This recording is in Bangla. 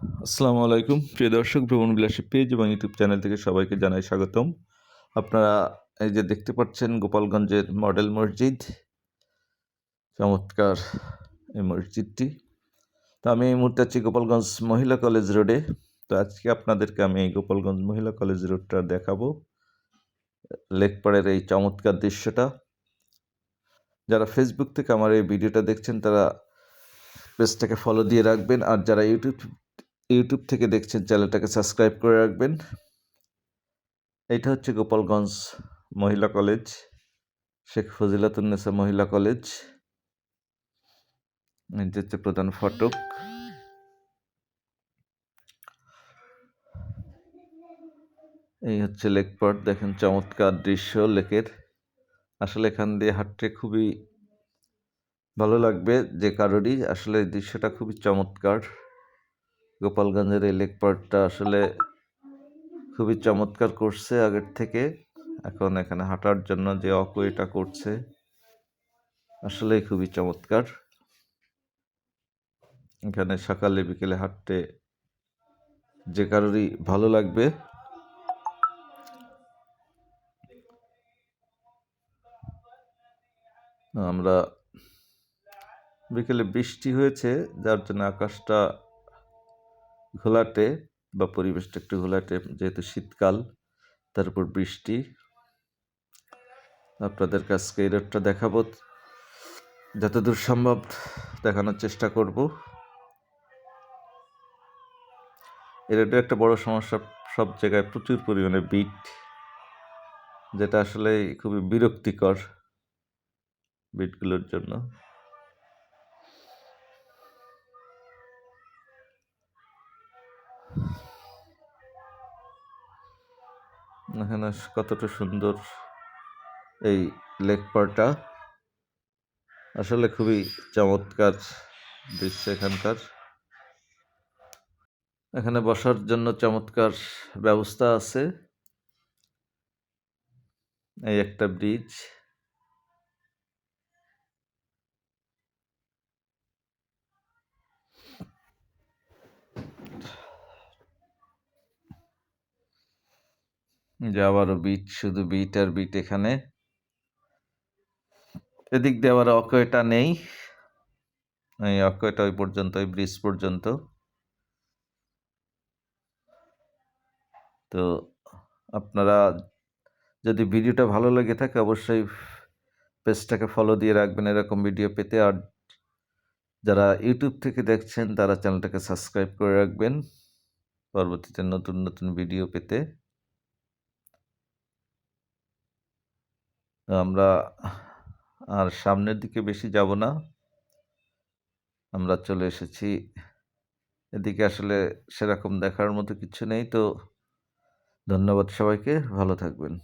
আসসালামু আলাইকুম। প্রিয় দর্শক, ভ্রমণ বিলাসী পেজ এবং ইউটিউব চ্যানেল থেকে সবাইকে জানাই স্বাগতম। আপনারা এই যে দেখতে পাচ্ছেন গোপালগঞ্জের মডেল মসজিদ, চমৎকার এই মসজিদটি। তো আমি এই মুহূর্তে আছি গোপালগঞ্জ মহিলা কলেজ রোডে। তো আজকে আপনাদেরকে আমি এই গোপালগঞ্জ মহিলা কলেজ রোডটা দেখাবো। লেকপাড়ের এই চমৎকার দৃশ্যটা। যারা ফেসবুক থেকে আমার এই ভিডিওটা দেখছেন, তারা পেজটাকে ফলো দিয়ে রাখবেন। আর যারা ইউটিউব ইউটিউব থেকে দেখছেন, চ্যানেলটাকে সাবস্ক্রাইব করে রাখবেন। এটা হচ্ছে গোপালগঞ্জ মহিলা কলেজ, শেখ ফজিলাতুন্নেসা মহিলা কলেজ। এটা হচ্ছে প্রধান ফটক। এই হচ্ছে লেক পট দেখেন চমৎকার দৃশ্য লেকের। আসলে এখান দিয়ে হাঁটতে খুবই ভালো লাগবে যে কারোরই। আসলে দৃশ্যটা খুবই চমৎকার। গোপালগঞ্জের এই লেক পার্কটা আসলে খুবই চমৎকার করছে আগের থেকে। এখন এখানে হাঁটার জন্য যে অকুয়েটা করছে, আসলে খুবই চমৎকার। এখানে সকালে, বিকেলে হাঁটতে যে কারোরই ভালো লাগবে। আমরা বিকেলে বৃষ্টি হয়েছে, যার জন্য আকাশটা ঘোলাটে বা পরিবেশটা একটু ঘোলাটে, যেহেতু শীতকাল, তার উপর বৃষ্টি। আপনাদের কাছকে এই রোডটা দেখাবো। যতদূর সম্ভব দেখানোর চেষ্টা করব। এই রোডের একটা বড় সমস্যা, সব জায়গায় প্রচুর পরিমাণে বিট, যেটা আসলে খুবই বিরক্তিকর বিটগুলোর জন্য। এখানে কতটা সুন্দর এই লেক পারটা আসলে খুবই চমৎকার দৃশ্য এখানকার। এখানে বসার জন্য চমৎকার ব্যবস্থা আছে। এই একটা ব্রিজ। যে আবারও বিট শুধু বিট আর বিট এখানে। এদিক দিয়ে আবার অকয়টা নেই। এই অকয়টা ওই পর্যন্ত, ওই ব্রিজ পর্যন্ত। তো আপনারা যদি ভিডিওটা ভালো লেগে থাকে, অবশ্যই পেজটাকে ফলো দিয়ে রাখবেন এরকম ভিডিও পেতে। আর যারা ইউটিউব থেকে দেখছেন, তারা চ্যানেলটাকে সাবস্ক্রাইব করে রাখবেন। পরবর্তীতে নতুন নতুন ভিডিও পেতে। আমরা আর সামনের দিকে বেশি যাব না। আমরা চলে এসেছি। এদিকে আসলে সেরকম দেখার মতো কিছু নেই, তো ধন্যবাদ সবাইকে। ভালো থাকবেন।